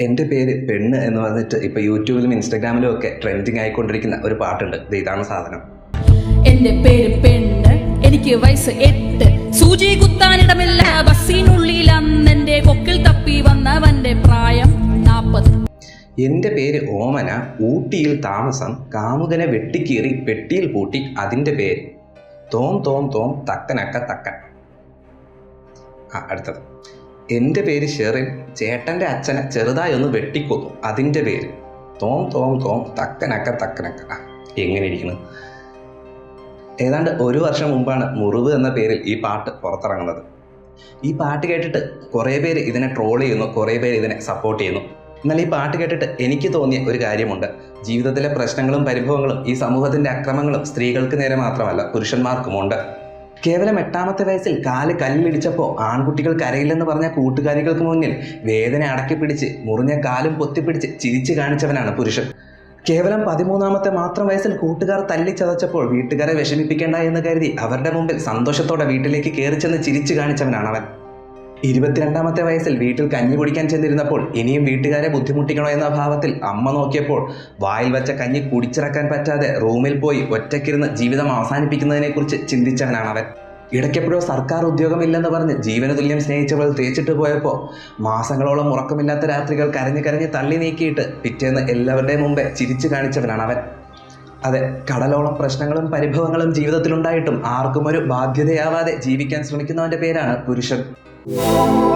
എന്റെ പേര് പെണ്ണ് എന്ന് പറഞ്ഞിട്ട് ഇപ്പോൾ യൂട്യൂബിലും ഇൻസ്റ്റാഗ്രാമിലും ഒക്കെ ട്രെൻഡിങ് ആയിക്കൊണ്ടിരിക്കുന്ന ഒരു പാട്ടുണ്ട്. ഇത് ഇതാണ് സാധനം. എന്റെ പേര് പെണ്ണ്. എനിക്ക് വയസ്സ് എട്ട്. സൂചി കുത്താനിടമില്ല ബസ്സിനുള്ളിൽ അന്നെന്റെ കൊക്കിൽ തപ്പി വന്നവന്റെ പ്രായം നാപ്പത്. എന്റെ പേര് ഓമന. ഊട്ടിയിൽ താമസം. കാമുകനെ വെട്ടിക്കീറി പെട്ടിയിൽ പൂട്ടി. അതിന്റെ പേര് തോം തോം തോം തക്കനക്ക തക്കൻ. ആ അടുത്തത്. എന്റെ പേര് ഷെറിൻ. ചേട്ടന്റെ അച്ഛനെ ചെറുതായി ഒന്ന് വെട്ടിക്കൊന്നു. അതിന്റെ പേര്. തോം തോം തോം തക്കനക്ക തക്കനക്ക. എങ്ങനെ ഇരിക്കുന്നു? ഏതാണ്ട് ഒരു വർഷം മുമ്പാണ് മുറിവ് എന്ന പേരിൽ ഈ പാട്ട് പുറത്തിറങ്ങുന്നത്. ഈ പാട്ട് കേട്ടിട്ട് കുറേ പേര് ഇതിനെ ട്രോൾ ചെയ്യുന്നു കുറേ പേര് ഇതിനെ സപ്പോർട്ട് ചെയ്യുന്നു. എന്നാൽ ഈ പാട്ട് കേട്ടിട്ട് എനിക്ക് തോന്നിയ ഒരു കാര്യമുണ്ട്. ജീവിതത്തിലെ പ്രശ്നങ്ങളും പരിഭവങ്ങളും ഈ സമൂഹത്തിന്റെ അക്രമങ്ങളും സ്ത്രീകൾക്ക് നേരെ മാത്രമല്ല പുരുഷന്മാർക്കുമുണ്ട്. കേവലം എട്ടാമത്തെ വയസ്സിൽ കാൽ കല്ലിടിച്ചപ്പോൾ ആൺകുട്ടികൾ കരയില്ലെന്ന് പറഞ്ഞ കൂട്ടുകാരികൾക്ക് മുന്നിൽ വേദന അടക്കി പിടിച്ച് മുറിഞ്ഞ കാലും പൊത്തിപ്പിടിച്ച് ചിരിച്ചു കാണിച്ചവനാണ് പുരുഷൻ. കേവലം പതിമൂന്നാമത്തെ മാത്രം വയസ്സിൽ കൂട്ടുകാർ തല്ലിച്ചതച്ചപ്പോൾ വീട്ടുകാരെ വിഷമിപ്പിക്കേണ്ട എന്ന് കരുതി അവരുടെ മുമ്പിൽ സന്തോഷത്തോടെ വീട്ടിലേക്ക് കയറി ചെന്ന് ചിരിച്ചു കാണിച്ചവനാണ് അവൻ. ഇരുപത്തിരണ്ടാമത്തെ വയസ്സിൽ വീട്ടിൽ കഞ്ഞി കുടിക്കാൻ ചെന്നിരുന്നപ്പോൾ ഇനിയും വീട്ടുകാരെ ബുദ്ധിമുട്ടിക്കണോ എന്ന ഭാവത്തിൽ അമ്മ നോക്കിയപ്പോൾ വായിൽ വെച്ച കഞ്ഞി കുടിച്ചിറക്കാൻ പറ്റാതെ റൂമിൽ പോയി ഒറ്റയ്ക്കിരുന്ന് ജീവിതം അവസാനിപ്പിക്കുന്നതിനെക്കുറിച്ച് ചിന്തിച്ചവനാണ് അവൻ. ഇടയ്ക്കെപ്പോഴോ സർക്കാർ ഉദ്യോഗമില്ലെന്ന് പറഞ്ഞ് ജീവന തുല്യം സ്നേഹിച്ചവൾ തേച്ചിട്ട് പോയപ്പോൾ മാസങ്ങളോളം ഉറക്കമില്ലാത്ത രാത്രികൾ കരഞ്ഞ് കരഞ്ഞ് തള്ളി നീക്കിയിട്ട് പിറ്റേന്ന് എല്ലാവരുടെയും മുമ്പേ ചിരിച്ചു കാണിച്ചവനാണ് അവൻ. അതെ കടലോളം പ്രശ്നങ്ങളും പരിഭവങ്ങളും ജീവിതത്തിലുണ്ടായിട്ടും ആർക്കും ഒരു ബാധ്യതയാവാതെ ജീവിക്കാൻ ശ്രമിക്കുന്നവന്റെ പേരാണ് പുരുഷൻ. Thank.